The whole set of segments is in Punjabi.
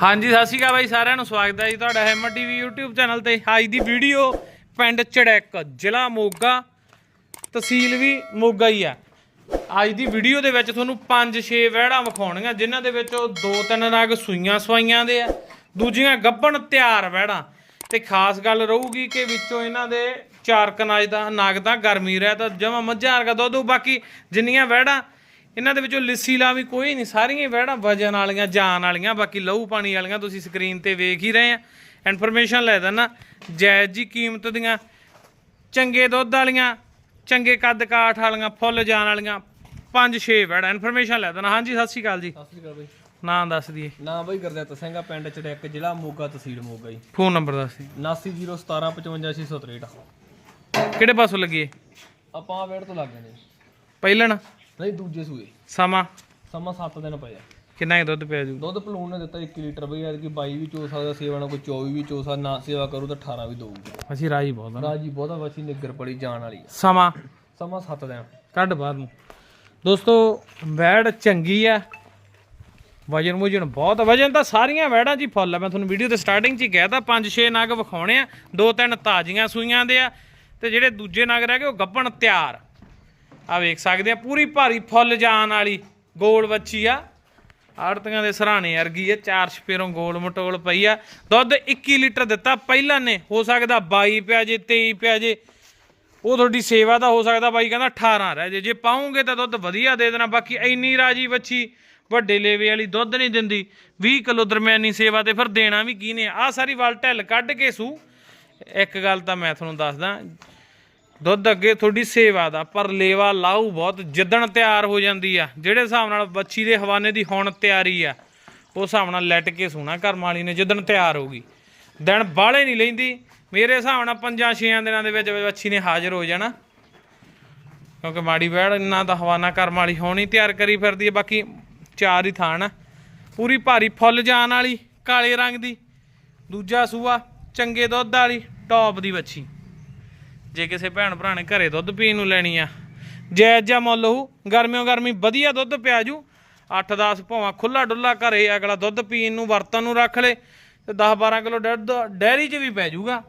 ਹਾਂਜੀ, ਸਤਿ ਸ਼੍ਰੀ ਅਕਾਲ ਬਾਈ, ਸਾਰਿਆਂ ਨੂੰ ਸਵਾਗਤ ਹੈ ਜੀ ਤੁਹਾਡਾ ਹੈਮਰ ਟੀਵੀ YouTube ਚੈਨਲ ਤੇ। ਅੱਜ ਦੀ ਵੀਡੀਓ ਪਿੰਡ ਚੜੈਕ, ਜ਼ਿਲ੍ਹਾ ਮੋਗਾ, ਤਹਿਸੀਲ ਵੀ ਮੋਗਾ ਹੀ ਆ ਅੱਜ ਦੀ ਵੀਡੀਓ ਦੇ ਵਿੱਚ ਤੁਹਾਨੂੰ 5-6 ਵਹਿੜਾਂ ਵਿਖਾਉਣੀਆਂ, ਜਿਨ੍ਹਾਂ ਦੇ ਵਿੱਚ ਦੋ ਤਿੰਨ ਨਗ ਸੂਈਆਂ ਸਵਾਈਆਂ ਦੇ ਆ, ਦੂਜੀਆਂ ਗੱਭਣ ਤਿਆਰ ਵਹਿੜਾਂ। ਤੇ ਖਾਸ ਗੱਲ ਰਹੂਗੀ ਕਿ ਵਿੱਚੋਂ ਇਹਨਾਂ ਦੇ ਚਾਰ ਕਨਾਜ ਦਾ ਨਗ ਤਾਂ ਗਰਮੀ ਰਹਿ ਤਾਂ ਜਮਾ ਮੱਝਾਂ ਵਰਗਾ ਦੁੱਧ, ਬਾਕੀ ਜਿੰਨੀਆਂ ਵਹਿੜਾਂ ਇਹਨਾਂ ਦੇ ਵਿੱਚੋਂ ਲਿੱਸੀ ਲਾ ਵੀ ਕੋਈ ਨਹੀਂ ਸਾਰੀਆਂ ਵਹਿੜਾਂ ਵਜਨ ਵਾਲੀਆਂ ਜਾਨ ਵਾਲੀਆਂ ਬਾਕੀ ਲਹੂ ਪਾਣੀ ਵਾਲੀਆਂ ਤੁਸੀਂ ਸਕਰੀਨ ਤੇ ਵੇਖ ਹੀ ਰਹੇ ਆ। ਇਨਫੋਰਮੇਸ਼ਨ ਲੈ ਦੇਣਾ ਜਾਇਜ਼ ਜੀ ਕੀਮਤ ਦੀਆਂ ਚੰਗੇ ਦੁੱਧ ਵਾਲੀਆਂ ਚੰਗੇ ਕੱਦ ਕਾਠ ਵਾਲੀਆਂ ਫੁੱਲ ਜਾਨ ਵਾਲੀਆਂ ਪੰਜ ਛੇ ਵੜਾ ਇਨਫੋਰਮੇਸ਼ਨ ਲੈ ਦੇਣਾ ਹਾਂਜੀ ਸਤਿ ਸ਼੍ਰੀ ਅਕਾਲ ਜੀ। ਸਤਿ ਸ਼੍ਰੀ ਅਕਾਲ ਬਾਈ। ਨਾਮ ਦੱਸ ਦਈਏ। ਨਾ ਬਾਈ ਗੁਰਦਿੱਤ ਸਿੰਘ ਆ ਪਿੰਡ ਚੜੈਕ ਜ਼ਿਲ੍ਹਾ ਮੋਗਾ ਤਹਿਸੀਲ ਮੋਗਾ ਜੀ। ਫੋਨ ਨੰਬਰ ਦੱਸ ਦਿਓ 7901755663 ਕਿਹੜੇ ਪਾਸੋਂ ਲੱਗੀਏ ਆਪਾਂ ਵੇੜ ਤੋਂ ਲੱਗ ਜਾਂਦੇ ਪਹਿਲਣ? ਨਹੀਂ ਦੂਜੇ ਸੂਏ। ਸਮਾਂ? ਸਮਾਂ 7 ਦਿਨ ਪਏ ਆ। ਕਿੰਨਾ ਕੁ ਦੁੱਧ ਪਿਆ ਜੂ? ਦੁੱਧ ਪਲੂਣ ਨੇ ਦਿੱਤਾ 1 ਲੀਟਰ ਬਈ ਯਾਰ ਕਿ 22 ਵੀ ਚੋ ਸਕਦਾ ਸੇਵਾ ਨਾਲ ਕੋਈ 24 ਵੀ ਚੋ ਸਕਦਾ ਨਾ ਸੇਵਾ ਕਰੂ ਤਾਂ 18 ਵੀ ਦਊਗਾ। ਅਸੀਂ ਰਾਜੀ ਬਹੁਤ ਆ ਰਾਜੀ ਬਹੁਤਾ ਵਸੀ ਨਿੱਗਰ ਪੜੀ ਜਾਣ ਵਾਲੀ ਆ। ਸਮਾਂ? ਸਮਾਂ 7 ਦਿਨ। ਕੱਢ ਬਾਹਰ ਨੂੰ। ਦੋਸਤੋ ਵੈੜ ਚੰਗੀ ਆ। ਵਜਨ ਮੁਜਨ ਬਹੁਤ ਆ। ਵਜਨ ਤਾਂ ਸਾਰੀਆਂ ਵੈੜਾਂ 'ਚ ਹੀ ਫੁੱਲ ਆ। ਮੈਂ ਤੁਹਾਨੂੰ ਵੀਡੀਓ ਦੇ ਸਟਾਰਟਿੰਗ 'ਚ ਹੀ ਕਹਿਤਾ ਪੰਜ ਛੇ ਨਗ ਵਿਖਾਉਣੇ ਆ। ਦੋ ਤਿੰਨ ਤਾਜ਼ੀਆਂ ਸੂਈਆਂ ਦੇ ਆ। ਤੇ ਜਿਹੜੇ ਦੂਜੇ ਨਗ ਰਹਿ ਗਏ ਉਹ ਗੱਭਣ ਤਿਆਰ। ਆ ਵੇਖ ਸਕਦੇ ਆ, ਪੂਰੀ ਭਾਰੀ ਫੁੱਲ ਜਾਣ ਵਾਲੀ ਗੋਲ ਵੱਛੀ ਆ। ਆੜਤੀਆਂ ਦੇ ਸਰਾਣੇ ਅਰਗੀ ਆ, ਚਾਰ ਛਪੇਰੋਂ ਗੋਲ ਮਟੋਲ ਪਈ ਆ। ਦੁੱਧ 21 ਲੀਟਰ ਦਿੱਤਾ, ਪਹਿਲਾਂ ਨੇ, ਹੋ ਸਕਦਾ 22 ਪਿਆ ਜੇ 23 ਪਿਆ ਜੇ। ਉਹ ਤੁਹਾਡੀ ਸੇਵਾ ਦਾ ਹੋ ਸਕਦਾ ਬਾਈ, ਕਹਿੰਦਾ 18 ਰਹਿ ਜੇ। ਜੇ ਪਾਉਂਗੇ ਤਾਂ ਦੁੱਧ ਵਧੀਆ ਦੇ ਦੇਣਾ, ਬਾਕੀ ਇੰਨੀ ਰਾਜੀ ਬੱਚੀ ਵੱਡੇ ਲੇਵੇ ਵਾਲੀ ਦੁੱਧ ਨਹੀਂ ਦਿੰਦੀ। 20 ਕਿਲੋ ਦਰਮਿਆਨੀ ਸੇਵਾ ਤੇ ਫਿਰ ਦੇਣਾ ਵੀ ਕੀ ਨੇ? ਆ ਸਾਰੀ ਵਲ ਢਿੱਲ ਕੱਢ ਕੇ ਸੂ। ਇੱਕ ਗੱਲ ਤਾਂ ਮੈਂ ਤੁਹਾਨੂੰ ਦੱਸਦਾ ਦੁੱਧ ਅੱਗੇ ਤੁਹਾਡੀ ਸੇਵਾ ਦਾ, ਪਰ ਲੇਵਾ ਲਾਊ ਬਹੁਤ, ਜਿੱਦਣ ਤਿਆਰ ਹੋ ਜਾਂਦੀ ਆ, ਜਿਹੜੇ ਹਿਸਾਬ ਨਾਲ ਬੱਚੀ ਦੇ ਹਵਾਨੇ ਦੀ ਹੁਣ ਤਿਆਰੀ ਆ, ਉਹ ਹਿਸਾਬ ਨਾਲ ਲੈਟ ਕੇ ਸੋਣਾ ਘਰਮ ਵਾਲੀ ਨੇ ਜਿੱਦਣ ਤਿਆਰ ਹੋਗੀ ਦਿਨ ਬਾਹਲੇ ਨਹੀਂ ਲੈਂਦੀ, ਮੇਰੇ ਹਿਸਾਬ ਨਾਲ ਪੰਜਾਂ ਛੇਆਂ ਦਿਨਾਂ ਦੇ ਵਿੱਚ ਬੱਚੀ ਨੇ ਹਾਜ਼ਰ ਹੋ ਜਾਣਾ। ਕਿਉਂਕਿ ਮਾੜੀ ਵੈੜ ਇੰਨਾ ਤਾਂ ਹਵਾਨਾ ਕਰਮ ਵਾਲੀ ਹੋਣੀ ਤਿਆਰ ਕਰੀ ਫਿਰਦੀ ਹੈ ਬਾਕੀ ਚਾਰ ਹੀ ਥਾਣ ਆ ਪੂਰੀ ਭਾਰੀ ਫੁੱਲ ਜਾਣ ਵਾਲੀ, ਕਾਲੇ ਰੰਗ ਦੀ, ਦੂਜਾ ਸੂਆ, ਚੰਗੇ ਦੁੱਧ ਵਾਲੀ ਟੌਪ ਦੀ ਬੱਚੀ। ਜੇ ਕਿਸੇ ਭੈਣ ਭਰਾ ਨੇ ਘਰੇ ਦੁੱਧ ਪੀਣ ਨੂੰ ਲੈਣੀ ਆ। ਜਾਇਜ਼ ਜਿਹਾ ਮੁੱਲ ਹੋਊ ਗਰਮਿਓ ਗਰਮੀ ਵਧੀਆ ਦੁੱਧ ਪਿਆ ਜੂ। 8-10 ਭਾਵਾਂ ਖੁੱਲਾ ਡੁੱਲਾ ਘਰੇ ਅਗਲਾ ਦੁੱਧ ਪੀਣ ਨੂੰ ਵਰਤਨ ਨੂੰ ਰੱਖ ਲੇ ਤੇ 10-12 ਕਿਲੋ ਦੁੱਧ ਡੈਰੀ 'ਚ ਵੀ ਪੈ ਜੂਗਾ।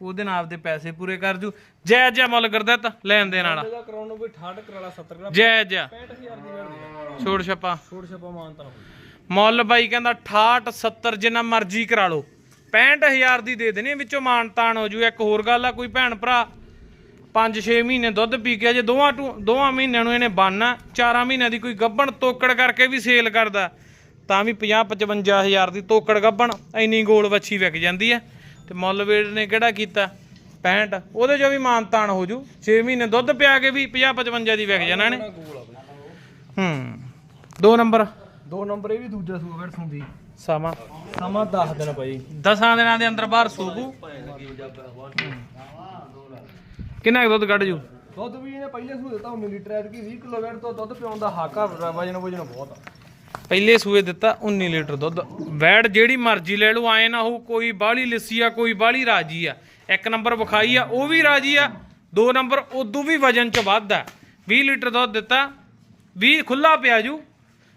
ਉਹਦੇ ਨਾਲ ਆਪਦੇ ਪੈਸੇ ਪੂਰੇ ਕਰ ਜੂ। ਜਾਇਜ਼ ਜਿਹਾ ਮੁੱਲ ਕਰਦਾ ਤਾਂ ਲੈਣ ਦੇਣ ਵਾਲਾ। ਇਹਦਾ ਕਰਾਉਣ ਨੂੰ ਕੋਈ 68 ਕਰਾਲਾ 70 ਕਰਾ ਜਾਇਜ਼ ਜਿਹਾ। 65000 ਦੀ ਵੇੜ ਦੇ ਛੋੜ ਛੱਪਾ। ਛੋੜ ਛਪਾ ਮਾਨਤਾ ਮੁੱਲ ਬਾਈ ਕਹਿੰਦਾ 68 70 ਜਿੰਨਾ ਮਰਜ਼ੀ ਕਰਾ ਲਓ। 65000 ਦੀ ਦੇ ਦੇਣੀ ਵਿੱਚੋਂ ਮਾਨਤਾਨ ਹੋ ਜੂ। ਇੱਕ ਹੋਰ ਗੱਲ ਆ ਕੋਈ ਭੈਣ ਭਰਾ 5-6 ਮਹੀਨੇ ਦੁੱਧ ਪੀ ਕੇ ਜੇ ਦੋਵਾਂ ਟੂ- ਦੋਵਾਂ ਮਹੀਨਿਆਂ ਨੂੰ ਇਹਨੇ ਬੰਨਣਾ 4 ਮਹੀਨਿਆਂ ਦੀ ਕੋਈ ਗੱਬਣ ਤੋਕੜ ਕਰਕੇ ਵੀ ਸੇਲ ਕਰਦਾ ਤਾਂ ਵੀ 50-55000 ਦੀ ਤੋਕੜ ਗੱਬਣ ਇੰਨੀ ਗੋਲ ਵੱਛੀ ਵਿਕ ਜਾਂਦੀ ਹੈ ਤੇ ਮੁੱਲ ਵੇੜ ਨੇ ਕਿਹੜਾ ਕੀਤਾ? 65 ਉਹਦੇ ਚੋਂ ਵੀ ਮਾਨਤਾਨ ਹੋ ਜੂ। 6 ਮਹੀਨੇ ਦੁੱਧ ਪਿਆ ਕੇ ਵੀ 50-55 ਦੀ ਵਿਕ ਜਾਣਾ ਨੇ ਹੂੰ ਦੋ ਨੰਬਰ। ਦੋ ਨੰਬਰ ਇਹ ਵੀ ਦੂਜਾ ਸੂਆ ਵੇੜ ਸੁੰਦੀ। ਸਮਾਂ। ਸਮਾਂ 10 ਦਿਨ ਪਈ ਦਸਾਂ ਦਿਨਾਂ ਦੇ ਅੰਦਰ ਬਾਹਰ ਸੂਬੂ ਕਿੰਨਾ ਕੁ ਦੁੱਧ ਕੱਢ ਜੂ? ਦੁੱਧ ਵੀ ਇਹਨੇ ਪਹਿਲੇ ਸੂਏ ਦਿੱਤਾ 19 ਲੀਟਰ ਐਤ ਕੀ 20 ਕਿਲੋ ਵੇੜ ਤੋਂ ਦੁੱਧ ਪਿਆਉਣ ਦਾ ਹੱਕ ਆ ਵਜਨ ਵਜਨ ਬਹੁਤ ਆ। ਪਹਿਲੇ ਸੂਏ ਦਿੱਤਾ 19 ਲੀਟਰ ਦੁੱਧ। ਵੈੜ ਜਿਹੜੀ ਮਰਜ਼ੀ ਲੈ ਲਓ ਆਏ ਨਾ ਹੋ ਕੋਈ ਬਾਹਲੀ ਲਿੱਸੀ ਆ ਕੋਈ ਬਾਹਲੀ ਰਾਜੀ ਆ। ਇੱਕ ਨੰਬਰ ਵਿਖਾਈ ਆ ਉਹ ਵੀ ਰਾਜੀ ਆ। ਦੋ ਨੰਬਰ ਉਦੋਂ ਵੀ ਵਜਨ ਚ ਵੱਧ ਆ। 20 ਲੀਟਰ ਦੁੱਧ ਦਿੱਤਾ 20 ਖੁੱਲਾ ਪਿਆ ਜੂ।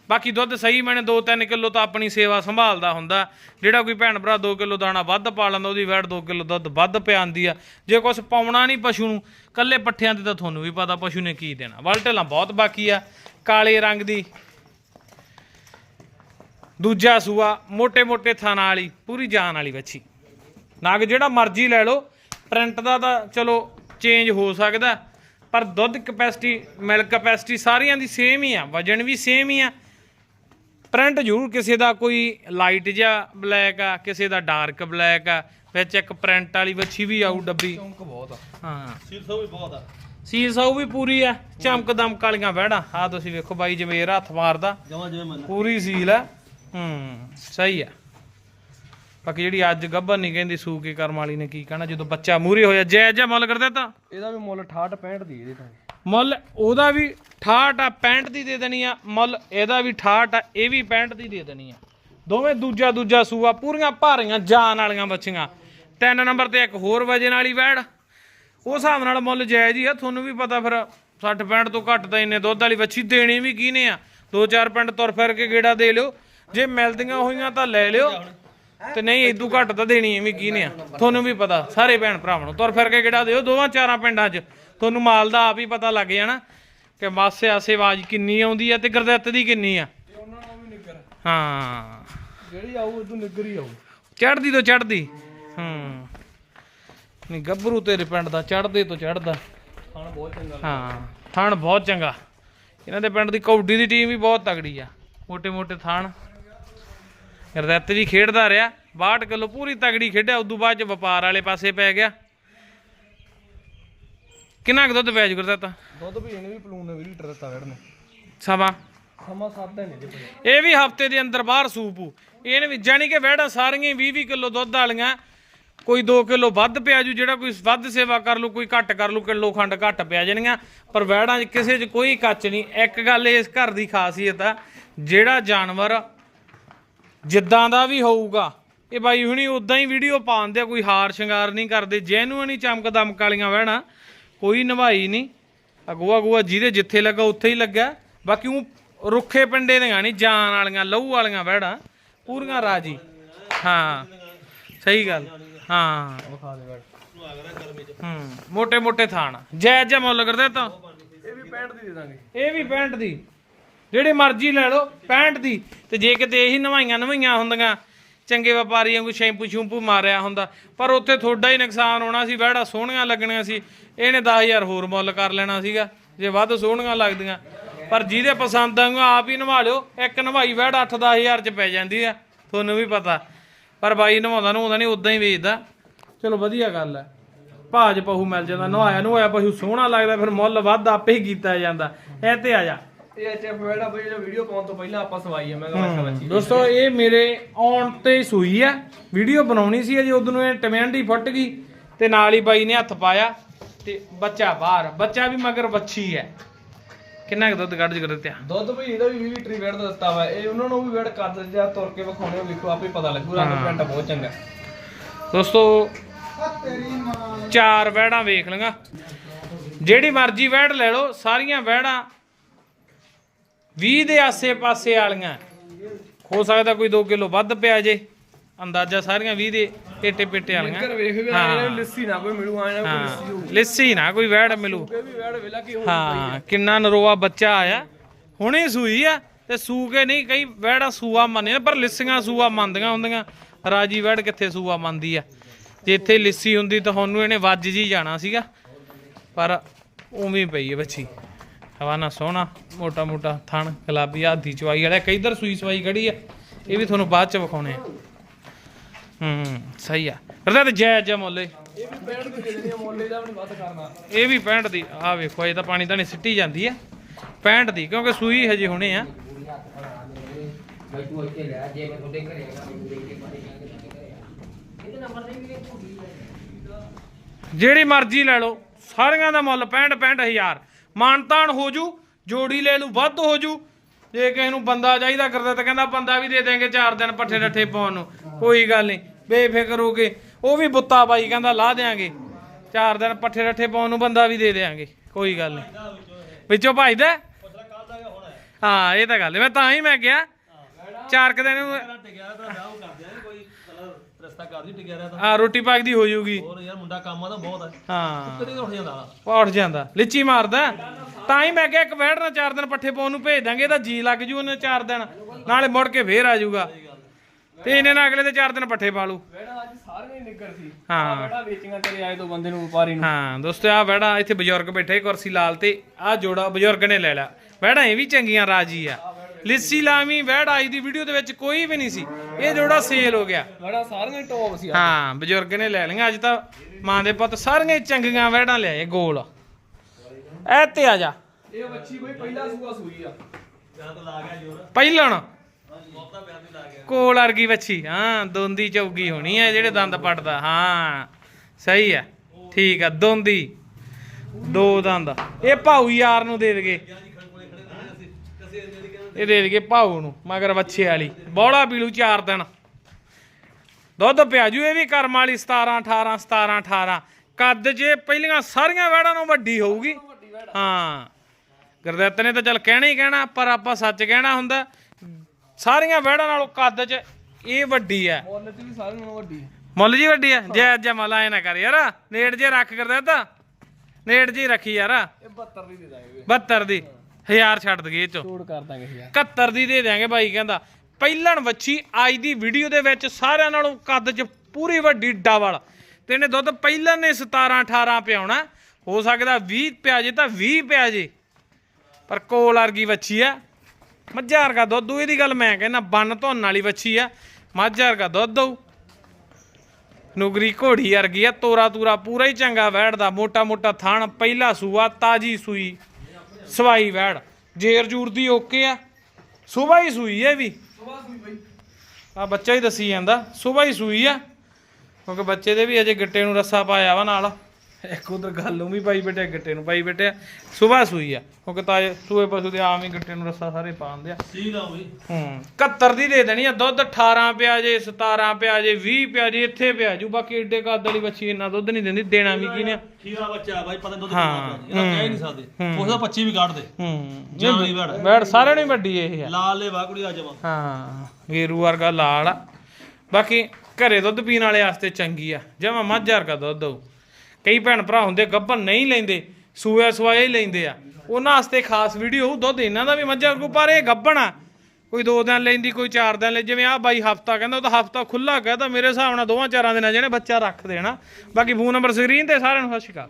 ਬਾਕੀ ਦੁੱਧ ਸਹੀ ਮੈਨੇ 2-3 ਕਿਲੋ ਤਾਂ ਆਪਣੀ ਸੇਵਾ ਸੰਭਾਲਦਾ ਹੁੰਦਾ। ਜਿਹੜਾ ਕੋਈ ਭੈਣ ਭਰਾ 2 ਕਿਲੋ ਦਾਣਾ ਵੱਧ ਪਾ ਲੈਂਦਾ, ਉਹਦੀ ਵੈਟ 2 ਕਿਲੋ ਦੁੱਧ ਵੱਧ ਪਿਆਂਦੀ ਆ। ਜੇ ਕੁਝ ਪਾਉਣਾ ਨਹੀਂ ਪਸ਼ੂ ਨੂੰ ਕੱਲੇ ਪੱਠਿਆਂ ਤੇ ਤਾਂ ਤੁਹਾਨੂੰ ਵੀ ਪਤਾ ਪਸ਼ੂ ਨੇ ਕੀ ਦੇਣਾ। ਵਲਟੇਲਾਂ ਬਹੁਤ ਬਾਕੀ ਆ। ਕਾਲੇ ਰੰਗ ਦੀ ਦੂਜਾ ਸੂਆ ਮੋٹے-ਮੋٹے ਥਾਣਾ ਵਾਲੀ, ਪੂਰੀ ਜਾਨ ਵਾਲੀ ਵੱਛੀ। ਨਾਗ ਜਿਹੜਾ ਮਰਜ਼ੀ ਲੈ ਲਓ, ਪ੍ਰਿੰਟ ਦਾ ਤਾਂ ਚਲੋ ਚੇਂਜ ਹੋ ਸਕਦਾ, ਪਰ ਦੁੱਧ ਕਪੈਸਿਟੀ ਮਿਲਕ ਕਪੈਸਿਟੀ ਸਾਰੀਆਂ ਦੀ ਸੇਮ ਹੀ ਆ, ਵਜਨ ਵੀ ਸੇਮ ਹੀ ਆ। ਪ੍ਰਿੰਟ ਜ਼ਰੂਰ ਕਿਸੇ ਦਾ ਕੋਈ ਲਾਈਟ ਜਿਹਾ ਬਲੈਕ ਆ ਕਿਸੇ ਦਾ ਡਾਰਕ ਬਲੈਕ ਆ ਵਿੱਚ ਇੱਕ ਪ੍ਰਿੰਟ ਵਾਲੀ ਵੱਛੀ ਵੀ ਆਊ ਡੱਬੀ। ਚੌਂਕ ਬਹੁਤ ਆ। ਹਾਂ। ਸੀਰਸੋ ਵੀ ਬਹੁਤ ਆ। ਸੀਲ ਸਾਊ ਵੀ ਪੂਰੀ ਆ ਚਮਕ ਦਮਕ ਵਾਲੀਆਂ ਵਹਿੜਾਂ। ਆ ਤੁਸੀਂ ਵੇਖੋ ਬਾਈ ਜਿਵੇਂ ਇਹ ਹੱਥ ਮਾਰਦਾ। ਜਮਾ ਜਿਵੇਂ ਮੰਨ ਪੂਰੀ ਸੀਲ ਆ। ਹੂੰ ਸਹੀ ਆ। ਬਾਕੀ ਜਿਹੜੀ ਅੱਜ ਗੱਭਰ ਨਹੀਂ ਕਹਿੰਦੀ ਸੂ ਕੇ ਕਰਮ ਵਾਲੀ ਨੇ ਕੀ ਕਹਿਣਾ ਜਦੋਂ ਬੱਚਾ ਮੂਰੇ ਹੋਇਆ ਜੈ ਜੈ ਮੁੱਲ ਕਰਦਾ ਤਾਂ? ਇਹਦਾ ਵੀ ਮੁੱਲ 68 65 ਦੀ ਇਹਦੇ ਤਾਂ ਮੁੱਲ ਉਹਦਾ ਵੀ 68 ਆ 65 ਦੀ ਦੇ ਦੇਣੀ ਆ ਮੁੱਲ ਇਹਦਾ ਵੀ 68 ਆ ਇਹ ਵੀ 65 ਦੀ ਦੇ ਦੇਣੀ ਆ। ਦੋਵੇਂ ਦੂਜਾ ਦੂਜਾ ਸੂਆ ਪੂਰੀਆਂ ਭਾਰੀਆਂ ਜਾਨ ਵਾਲੀਆਂ ਬੱਚੀਆਂ। ਤਿੰਨ ਨੰਬਰ ਤੇ ਇੱਕ ਹੋਰ ਵਜਨ ਵਾਲੀ ਵੈੜ। ਉਸ ਹਿਸਾਬ ਨਾਲ ਮੁੱਲ ਜਾਇਜ਼ ਹੀ ਆ ਤੁਹਾਨੂੰ ਵੀ ਪਤਾ ਫਿਰ 60 65 ਤੋਂ ਘੱਟ ਤਾਂ ਇੰਨੇ ਦੁੱਧ ਵਾਲੀ ਵੱਛੀ ਦੇਣੀ ਵੀ ਕਿਹਨੇ ਆ? ਦੋ ਚਾਰ ਪਿੰਡ ਤੁਰ ਫਿਰ ਕੇ ਗੇੜਾ ਦੇ ਲਿਓ। ਜੇ ਮਿਲਦੀਆਂ ਹੋਈਆਂ ਤਾਂ ਲੈ ਲਿਓ। ਤੇ ਨਹੀਂ ਇਦੋਂ ਘੱਟ ਤਾਂ ਦੇਣੀ ਐ ਵੀ ਕੀ ਨੇ ਆ। ਤੁਹਾਨੂੰ ਵੀ ਪਤਾ ਸਾਰੇ ਭੈਣ ਭਰਾਵਾਂ ਨੂੰ। ਤੁਰ ਫਿਰ ਕੇ ਕਿਹੜਾ ਦਿਓ? ਦੋਵਾਂ ਚਾਰਾਂ ਪਿੰਡਾਂ 'ਚ। ਤੁਹਾਨੂੰ ਮਾਲ ਦਾ ਆਪ ਹੀ ਪਤਾ ਲੱਗ ਜਾਣਾ ਕਿ ਮਾਸੇ ਆਸੇ ਆਵਾਜ਼ ਕਿੰਨੀ ਆਉਂਦੀ ਆ ਤੇ ਗਰਦਿੱਤ ਦੀ ਕਿੰਨੀ ਆ। ਚੜਦੀ ਤੋਂ ਚੜਦੀ ਹੂੰ। ਨਹੀਂ ਗੱਭਰੂ ਤੇਰੇ ਪਿੰਡ ਦਾ ਚੜਦੇ ਤੋਂ ਚੜਦਾ ਥਣ ਬਹੁਤ ਚੰਗਾ ਹਾਂ ਥਣ ਬਹੁਤ ਚੰਗਾ। ਇਹਨਾਂ ਦੇ ਪਿੰਡ ਦੀ ਕੌਡੀ ਦੀ ਟੀਮ ਵੀ ਬਹੁਤ ਤਗੜੀ ਆ। ਮੋਟੇ ਮੋਟੇ ਥਾਣ। ਰਦਤ ਵੀ ਖੇਡਦਾ ਰਿਹਾ 62 ਕਿਲੋ ਪੂਰੀ ਤਗੜੀ ਖੇਡਿਆ ਉਦੋਂ ਬਾਅਦ ਚ ਵਪਾਰ ਵਾਲੇ ਪਾਸੇ ਪੈ ਗਿਆ। ਕਿੰਨਾ ਕੁ ਦੁੱਧ ਪੈਜ ਗੁਰਦਤ? ਦੁੱਧ ਵੀ ਇਹਨੇ ਵੀ ਪਲੂਨ ਨੇ 20 ਲੀਟਰ ਦਿੱਤਾ ਵੜਨੇ ਸਮਾਂ? ਸਮਾਂ ਸਾਦਾ ਨਹੀਂ ਜੇ। ਇਹ ਵੀ ਹਫ਼ਤੇ ਦੇ ਅੰਦਰ ਬਾਹਰ ਸੂਪੂ ਇਹਨੇ ਵੀ ਜਾਣੀ ਕਿ ਵਹਿੜਾ ਸਾਰੀਆਂ 20 20 ਕਿਲੋ ਦੁੱਧ ਵਾਲੀਆਂ। ਕੋਈ 2 ਕਿਲੋ ਵੱਧ ਪਿਆ ਜੂ ਜਿਹੜਾ ਕੋਈ ਵੱਧ ਸੇਵਾ ਕਰ ਲੂ ਕੋਈ ਘੱਟ ਕਰ ਲੂ ਕਿਲੋ ਖੰਡ ਘੱਟ ਪਿਆ ਜਾਣੀਆਂ। ਪਰ ਵਹਿੜਾਂ 'ਚ ਕਿਸੇ 'ਚ ਕੋਈ ਕੱਚ ਨਹੀਂ। ਇੱਕ ਗੱਲ ਇਸ ਘਰ ਦੀ ਖਾਸੀਅਤ ਆ ਜਿਹੜਾ ਜਾਨਵਰ ਜਿੱਦਾਂ ਦਾ ਵੀ ਹੋਊਗਾ। ਇਹ ਬਾਈ ਹੁਣੀ ਉਦਾਂ ਹੀ ਵੀਡੀਓ ਪਾਉਂਦੇ ਕੋਈ ਹਾਰ ਸ਼ਿੰਗਾਰ ਨਹੀਂ ਕਰਦੇ ਜੈਨੂਅਨ ਹੀ ਚਮਕ ਦਮਕ ਵਾਲੀਆਂ ਵਹਿਣਾ ਕੋਈ ਨਵਾਈ ਨਹੀਂ। ਅਗਵਾ ਗੋਆ ਜਿਹਦੇ ਜਿੱਥੇ ਲੱਗਾ ਉੱਥੇ ਹੀ ਲੱਗਾ ਬਾਕੀ ਉਹ ਰੁੱਖੇ ਪਿੰਡੇ ਦੀਆਂ ਨਹੀਂ ਜਾਨ ਵਾਲੀਆਂ ਲਹੂ ਵਾਲੀਆਂ ਵਹਿੜਾ ਪੂਰੀਆਂ ਰਾਜੀ। ਹਾਂ ਸਹੀ ਗੱਲ ਹਾਂ। ਵਿਖਾ ਮੋਟੇ ਬੈਠ ਹੂੰ ਜੈ ਜੈ ਮੁੱਲ ਕਰਦੇ ਤਾਂ। ਇਹ ਵੀ 65 ਦੀ ਦੇ ਦਾਂਗੇ। ਇਹ ਵੀ 65 ਦੀ। ਜਿਹੜੇ ਮਰਜ਼ੀ ਲੈ ਲਓ 65 ਦੀ। ਤੇ ਜੇ ਕਿਤੇ ਇਹੀ ਨਵਾਈਆਂ ਨਵਾਈਆਂ ਹੁੰਦੀਆਂ, ਚੰਗੇ ਵਪਾਰੀਆਂ ਨੂੰ ਸ਼ੈਂਪੂ ਸ਼ੂੰਪੂ ਮਾਰਿਆ ਹੁੰਦਾ, ਪਰ ਉੱਥੇ ਤੁਹਾਡਾ ਹੀ ਨੁਕਸਾਨ ਹੋਣਾ ਸੀ, ਵਹਿੜਾ ਸੋਹਣੀਆਂ ਲੱਗਣੀਆਂ ਸੀ, ਇਹਨੇ 10000 ਹੋਰ ਮੁੱਲ ਕਰ ਲੈਣਾ ਸੀਗਾ, ਜੇ ਵੱਧ ਸੋਹਣੀਆਂ ਲੱਗਦੀਆਂ। ਪਰ ਜਿਹਦੇ ਪਸੰਦ ਆਊਗਾ ਆਪ ਹੀ ਨਵਾ ਲਿਓ, ਇੱਕ ਨਵਾਈ ਵਹਿੜਾ 8-10000 ਚ ਪੈ ਜਾਂਦੀ ਆ, ਤੁਹਾਨੂੰ ਵੀ ਪਤਾ। ਪਰ ਬਾਈ ਨਵਾਉਂਦਾ ਨਵਾਉਂਦਾ ਨਹੀਂ, ਉਦਾਂ ਹੀ ਵੇਚਦਾ। ਚਲੋ ਵਧੀਆ ਗੱਲ ਹੈ ਭਾਜ ਪਹੂ ਮਿਲ ਜਾਂਦਾ, ਨਵਾਇਆ ਨਵਾਇਆ ਪਹੂ ਸੋਹਣਾ ਲੱਗਦਾ, ਫਿਰ ਮੁੱਲ ਵੱਧ ਆਪੇ ਹੀ ਕੀਤਾ ਜਾਂਦਾ। ਇਹ ਤੇ ਆ ਜਾ। ਇਹ ਐਚਐਫ ਵੜਾ ਬਈ ਜਿਹੜਾ ਵੀਡੀਓ ਪਾਉਣ ਤੋਂ ਪਹਿਲਾਂ ਆਪਾਂ ਸਵਾਈ ਆ ਮੈਂ ਕਿਹਾ ਅੱਛਾ ਬੱਚੀ ਦੋਸਤੋ ਇਹ ਮੇਰੇ ਆਉਣ ਤੇ ਹੀ ਸੂਈ ਆ। ਵੀਡੀਓ ਬਣਾਉਣੀ ਸੀ ਅਜੇ ਉਦੋਂ ਨੂੰ ਇਹ ਟਮੈਂਡੀ ਫੁੱਟ ਗਈ ਤੇ ਨਾਲ ਹੀ ਬਾਈ ਨੇ ਹੱਥ ਪਾਇਆ ਤੇ ਬੱਚਾ ਬਾਹਰ ਬੱਚਾ ਵੀ ਮਗਰ ਵੱਛੀ ਹੈ ਕਿੰਨਾ ਕੁ ਦੁੱਧ ਕੱਢ ਜਗਰ ਦਿੱਤਾ ਦੁੱਧ ਬਈ ਇਹਦਾ ਵੀ 20 ਲੀਟਰ ਹੀ ਵੜ ਦਾ ਦਿੱਤਾ ਵਾ। ਇਹ ਉਹਨਾਂ ਨੂੰ ਵੀ ਵੜ ਕਰ ਦਿੰਦੇ ਜਾਂ ਤੁਰ ਕੇ ਵਿਖਾਉਣੇ ਵੇਖੋ ਆਪੇ ਪਤਾ ਲੱਗੂ ਰੰਗ ਪੈਂਟ ਬਹੁਤ ਚੰਗਾ। ਦੋਸਤੋ ਚਾਰ ਵਹਿੜਾਂ ਵੇਖ ਲਈਆਂ। ਜਿਹੜੀ ਮਰਜ਼ੀ ਵਹਿੜ ਲੈ ਲਓ ਸਾਰੀਆਂ ਵਹਿੜਾਂ 20 ਦੇ ਆਸੇ-ਪਾਸੇ ਵਾਲੀਆਂ। ਹੋ ਸਕਦਾ ਕੋਈ 2 ਕਿਲੋ ਵੱਧ ਪਿਆ ਜੇ। ਅੰਦਾਜ਼ਾ ਸਾਰੀਆਂ 20 ਦੇ ਏਟੇ ਪੇਟੇ ਵਾਲੀਆਂ ਘਰ ਵੇਖ ਵੀ ਆਏ ਨੇ ਲੱਸੀ ਨਾ ਕੋਈ ਮਿਲੂ ਆਏ ਨਾ ਕੋਈ ਲੱਸੀ ਹਾਂ। ਹੋਊ ਲੱਸੀ ਨਾ ਕੋਈ ਵਹਿੜ ਮਿਲੂ। ਇਹ ਵੀ ਵੜ ਹਾਂ ਕਿੰਨਾ ਨਰੋਆ ਬੱਚਾ ਆਇਆ। ਹੁਣੇ ਸੂਈ ਆ ਤੇ ਸੂ ਕੇ ਨਹੀਂ ਕਈ ਵਹਿੜਾ ਸੂਆ ਮੰਨੇ ਪਰ ਲਿੱਸੀਆਂ ਸੂਆ ਮੰਨਦੀਆਂ ਹੁੰਦੀਆਂ। ਰਾਜੀ ਵਹਿੜ ਕਿੱਥੇ ਸੂਆ ਮੰਨਦੀ ਆ? ਜੇ ਇੱਥੇ ਲਿੱਸੀ ਹੁੰਦੀ ਤਾਂ ਤੁਹਾਨੂੰ ਇਹਨੇ ਵੱਜ ਜੀ ਜਾਣਾ ਸੀਗਾ। ਪਰ ਉਵੇਂ ਪਈ ਹੈ ਬੱਚੀ। ਹਵਾਨਾ ਸੋਹਣਾ, ਮੋਟਾ ਮੋਟਾ ਥਣ, ਗੁਲਾਬੀ ਆਦੀ ਚਵਾਈ ਵਾਲਾ, ਇੱਕ ਸੂਈ ਸਵਾਈ ਖੜੀ ਆ, ਇਹ ਵੀ ਤੁਹਾਨੂੰ ਬਾਅਦ ਚ ਵਿਖਾਉਣੇ ਆ। ਹੂੰ ਸਹੀ ਆ। ਰਦਾ ਤੇ ਜੈ ਜੈ ਮੋਲੇ। ਇਹ ਵੀ ਪੈਂਟ ਦੀ ਦੇ ਦੇਣੀ ਮੋਲੇ ਦਾ ਵੀ ਵੱਧ ਕਰਨਾ ਇਹ ਵੀ 65 ਦੀ ਆ ਵੇਖੋ, ਇਹ ਤਾਂ ਪਾਣੀ ਤਾਂ ਨਹੀਂ ਸਿੱਟੀ ਜਾਂਦੀ ਆ। 65 ਦੀ, ਕਿਉਂਕਿ ਸੂਈ ਹਜੇ ਹੁਣੇ ਆ। ਜਿਹੜੀ ਮਰਜ਼ੀ ਲੈ ਲਓ, ਸਾਰੀਆਂ ਦਾ ਮੁੱਲ 65 65000 ਮਾਨਤਾਨ ਹੋ ਜੂ ਜੋੜੀ ਲੈ ਲੂ ਵੱਧ ਹੋ ਜੂ। ਜੇ ਕਿਸੇ ਨੂੰ ਬੰਦਾ ਚਾਹੀਦਾ ਕਰਦਾ ਤਾਂ ਕਹਿੰਦਾ ਬੰਦਾ ਵੀ ਦੇ ਦੇਂਗੇ 4 ਦਿਨ ਪੱਠੇ ਡੱਠੇ ਪਾਉਣ ਨੂੰ ਕੋਈ ਗੱਲ ਨਹੀਂ ਬੇਫਿਕਰ ਹੋ ਕੇ ਉਹ ਵੀ ਬੁੱਤਾ ਬਾਈ ਕਹਿੰਦਾ ਲਾ ਦੇਾਂਗੇ 4 ਦਿਨ ਪੱਠੇ ਡੱਠੇ ਪਾਉਣ ਨੂੰ ਬੰਦਾ ਵੀ ਦੇ ਦੇਾਂਗੇ ਕੋਈ ਗੱਲ ਨਹੀਂ। ਵਿੱਚੋਂ ਭਾਈਦਾ ਹਾਂ? ਇਹ ਤਾਂ ਗੱਲ ਹੈ। ਮੈਂ ਤਾਂ ਹੀ ਮੈਂ ਕਿਹਾ ਚਾਰ ਕੁ ਦਿਨ ਰਸਤਾ ਕਰਦੀ ਟਿਕਿਆ ਰਿਹਾ ਤਾਂ। ਆ ਰੋਟੀ ਪਾਕਦੀ ਹੋ ਜਾਊਗੀ। ਹੋਰ ਯਾਰ ਮੁੰਡਾ ਕੰਮ ਤਾਂ ਬਹੁਤ ਆ। ਹਾਂ। ਕਦੇ ਉੱਠ ਜਾਂਦਾ ਪੌੜ ਜਾਂਦਾ। ਲਿੱਚੀ ਮਾਰਦਾ। ਤਾਂ ਹੀ ਮੈਂ ਕਿਹਾ ਇੱਕ ਵਹਿੜ ਨਾਲ ਚਾਰ ਦਿਨ ਪੱਠੇ ਪਾਉਣ ਨੂੰ ਭੇਜ ਦਾਂਗੇ ਇਹਦਾ ਜੀ ਲੱਗ ਜੂ ਉਹਨੇ ਚਾਰ ਦਿਨ। ਨਾਲੇ ਮੁੜ ਕੇ ਫੇਰ ਆ ਜਾਊਗਾ। ਤੇ ਇਹਨੇ ਨਾਲ ਅਗਲੇ ਤੇ ਚਾਰ ਦਿਨ ਪੱਠੇ ਪਾ ਲੂ ਵੜਾ ਅੱਜ ਸਾਰੀਆਂ ਹੀ ਸੀ। ਹਾਂ। ਵੜਾ ਵੇਚੀਆਂ ਤੇਰੇ ਆਏ ਤੋਂ ਬੰਦੇ ਨੂੰ ਵਪਾਰੀ ਨੂੰ। ਹਾਂ ਦੋਸਤੋ ਆ ਵਹਿੜਾ ਇੱਥੇ ਬਜ਼ੁਰਗ ਬੈਠੇ ਕੁਰਸੀ ਲਾਲ ਤੇ ਆ ਜੋੜਾ ਬਜ਼ੁਰਗ ਨੇ ਲੈ ਲਿਆ। ਵਹਿੜਾ ਇਹ ਵੀ ਚੰਗੀਆਂ ਰਾਜੀ ਆ। ਲਿੱਸੀ ਲਾਵੀਂ ਵਹਿੜ ਆਈ ਦੀ ਵੀਡੀਓ ਦੇ ਵਿੱਚ ਕੋਈ ਵੀ ਨਹੀਂ ਸੀ। ਇਹ ਜੋੜਾ ਸੇਲ ਹੋ ਗਿਆ। ਵੜਾ ਸਾਰੀਆਂ ਟੌਪ ਸੀ ਹਾਂ ਬਜ਼ੁਰਗ ਨੇ ਲੈ ਲਈਆਂ। ਅੱਜ ਤਾਂ ਮਾਂ ਦੇ ਪੁੱਤ ਸਾਰੀਆਂ ਹੀ ਚੰਗੀਆਂ ਵਹਿੜਾਂ ਲਿਆਏ ਗੋਲ। ਐ ਤੇ ਆ ਜਾ। ਇਹ ਬੱਚੀ ਕੋਈ ਪਹਿਲਾ ਸੂਆ ਸੂਈ ਆ। ਪਹਿਲਣ। ਕੋਲ ਵਰਗੀ ਵੱਛੀ ਹਾਂ ਦੋਂਦੀ ਚੌਗੀ ਹੋਣੀ ਹੈ ਜਿਹੜੇ ਦੰਦ ਪੜਦਾ ਹਾਂ ਸਹੀ ਹੈ ਠੀਕ ਆ ਦੋਂਦੀ। ਦੋ ਦੰਦ। ਇਹ ਭਾਊ ਯਾਰ ਨੂੰ ਦੇ ਦੇਗੇ। ਇਹ ਦੇ ਦੇਗੇ ਭਾਊ ਨੂੰ ਮਗਰ ਵੱਛੇ ਵਾਲੀ। ਬੋੜਾ ਪੀਲੂ ਚਾਰ ਦਿਨ। ਦੁੱਧ ਪਿਆਜੂ ਇਹ ਵੀ ਕਰਮ ਵਾਲੀ 17 18 17 18 ਕੱਦ ਜੇ ਪਹਿਲੀਆਂ ਸਾਰੀਆਂ ਵੈੜਾਂ ਨੂੰ ਵੱਡੀ ਹੋਊਗੀ। ਹਾਂ। ਗੁਰਦਿੱਤ ਨੇ ਤਾਂ ਚੱਲ ਕਹਿਣਾ ਹੀ ਕਹਿਣਾ ਪਰ ਆਪਾਂ ਸੱਚ ਕਹਿਣਾ ਹੁੰਦਾ ਸਾਰੀਆਂ ਵਹਿੜਾਂ ਨਾਲੋਂ ਕੱਦ 'ਚ ਇਹ ਵੱਡੀ ਆ ਮੁੱਲ ਤੇ ਵੀ ਸਾਰਿਆਂ ਨਾਲੋਂ ਵੱਡੀ ਹੈ। ਮੁੱਲ ਜੀ ਵੱਡੀ ਆ ਜੈ ਜੈ ਮਲਾ ਐ ਨਾ ਕਰ ਯਾਰ। ਨੇੜ ਜੇ ਰੱਖ ਕਰਦਾ ਤਾਂ ਨੇੜ ਜੀ ਰੱਖੀ ਯਾਰ। ਇਹ 72 ਦੀ ਦੇ ਦਾਂਗੇ। 72 ਦੀ। 1000 ਛੱਡ ਦਗੇ ਇਹ ਚੋਂ। ਛੋੜ ਕਰ ਦਾਂਗੇ ਯਾਰ 71 ਦੀ ਦੇ ਦਿਆਂਗੇ ਬਾਈ ਕਹਿੰਦਾ ਪਹਿਲਣ ਵੱਛੀ ਅੱਜ ਦੀ ਵੀਡੀਓ ਦੇ ਵਿੱਚ ਸਾਰਿਆਂ ਨਾਲੋਂ ਕੱਦ 'ਚ ਪੂਰੀ ਵੱਡੀ ਡਬਲ ਤੇ ਇਹਨੇ ਦੁੱਧ ਪਹਿਲਾਂ ਨੇ 17 18 ਪਿਆਉਣਾ। ਹੋ ਸਕਦਾ 20 ਪਿਆ ਜੇ ਤਾਂ 20 ਪਿਆ ਜੇ। ਪਰ ਕੋਲ ਵਰਗੀ ਵੱਛੀ ਆ। ਮੱਝਾਂ ਵਰਗਾ ਦੁੱਧ ਦੂ ਇਹਦੀ ਗੱਲ ਮੈਂ ਕਹਿੰਦਾ ਬੰਨ ਧੁੰਨ ਵਾਲੀ ਵੱਛੀ ਆ। ਮੱਝਾਂ ਵਰਗਾ ਦੁੱਧ ਦਊ। ਨੁਗਰੀ ਘੋੜੀ ਵਰਗੀ ਆ ਤੋਰਾ ਤੂਰਾ ਪੂਰਾ ਹੀ ਚੰਗਾ ਵੈੜਦਾ ਮੋਟਾ ਮੋਟਾ ਥਣ ਪਹਿਲਾ ਸੂਆ ਤਾਜੀ ਸੂਈ। ਸਵਾਈ ਵੈੜ। ਜੇਰ ਜੂਰ ਦੀ ਓਕੇ ਆ। ਸੁਬਾਹ ਹੀ ਸੂਈ ਇਹ ਵੀ। ਸੂਈ ਬਈ। ਆ ਬੱਚਾ ਹੀ ਦੱਸੀ ਜਾਂਦਾ। ਸੁਬਾਹ ਹੀ ਸੂਈ ਆ। ਕਿਉਂਕਿ ਬੱਚੇ ਦੇ ਵੀ ਅਜੇ ਗੱਟੇ ਨੂੰ ਰੱਸਾ ਪਾਇਆ ਵਾ ਨਾਲ। ਇੱਕ ਉਧਰ ਗੱਲ ਨੂੰ ਵੀ ਪਾਈ ਬੈਠਿਆ ਗੱਟੇ ਨੂੰ ਪਾਈ ਬੈਠਿਆ। ਸੁਬਾਹ ਸੂਈ ਆ ਕਿਉਂਕਿ ਤਾਏ ਸੂਏ ਪਸ਼ੂ ਦੇ ਆਮ ਹੀ ਗੱਟੇ ਨੂੰ ਰੱਸਾ ਸਾਰੇ ਪਾਉਂਦੇ ਆ। ਠੀਕ ਆ ਬਈ। ਹੂੰ 71 ਦੀ ਦੇ ਦੇਣੀ ਆ ਦੁੱਧ 18 ਪਿਆ ਜੇ 17 ਪਿਆ ਜੇ 20 ਪਿਆ ਜੇ ਇੱਥੇ ਪਿਆ ਜੂ। ਬਾਕੀ ਏਡੇ ਕੱਦ ਵਾਲੀ ਬੱਚੀ ਇੰਨਾ ਦੁੱਧ ਨਹੀਂ ਦਿੰਦੀ ਦੇਣਾ ਵੀ ਕੀ ਨੇ? ਠੀਕ ਬੱਚਾ ਬਾਈ ਪਤਾ ਦੁੱਧ ਕਿੰਨਾ ਪਿਆ ਇਹਦਾ ਕਹਿ ਨਹੀਂ ਸਕਦੇ। ਉਸ ਦਾ 25 ਵੀ ਕੱਢ ਦੇ। ਹੂੰ ਜਾਮਣੀ ਵੜ ਬੈੜ ਸਾਰਿਆਂ ਨੂੰ ਵੱਡੀ ਇਹ ਆ। ਲਾਲ ਲੈ ਵਾਕੜੀ ਆ ਜਮਾ ਹਾਂ ਗੇਰੂ ਵਰਗਾ ਲਾਲ ਆ। ਬਾਕੀ ਘਰੇ ਦੁੱਧ ਪੀਣ ਵਾਲੇ ਵਾਸਤੇ ਚੰਗੀ ਆ। ਜਮਾ ਮੱਝ ਵਰਗਾ ਦੁੱਧ ਦਊ ਕਈ ਭੈਣ ਭਰਾ ਹੁੰਦੇ ਗੱਭਣ ਨਹੀਂ ਲੈਂਦੇ, ਸੂਆ ਸਵਾਏ ਹੀ ਲੈਂਦੇ ਆ। ਉਹਨਾਂ ਵਾਸਤੇ ਖਾਸ ਵੀਡੀਓ ਦੁੱਧ ਇਹਨਾਂ ਦਾ ਵੀ ਮੱਝਾਂ ਵਰਗੂ ਪਰ ਇਹ ਗੱਭਣ ਆ। ਕੋਈ ਦੋ ਦਿਨ ਲੈਂਦੀ, ਕੋਈ ਚਾਰ ਦਿਨ ਲੈ, ਜਿਵੇਂ ਆ ਬਾਈ ਹਫਤਾ ਕਹਿੰਦਾ, ਉਹ ਤਾਂ ਹਫਤਾ ਖੁੱਲਾ ਕਹਿੰਦਾ ਮੇਰੇ ਹਿਸਾਬ ਨਾਲ ਦੋਵਾਂ ਚਾਰਾਂ ਦਿਨਾਂ ਜਿਹਨੇ ਬੱਚਾ ਰੱਖ ਦੇਣਾ। ਬਾਕੀ ਫੋਨ ਨੰਬਰ ਸਕਰੀਨ ਤੇ ਸਾਰਿਆਂ ਨੂੰ ਸਤਿ ਸ਼੍ਰੀ ਅਕਾਲ।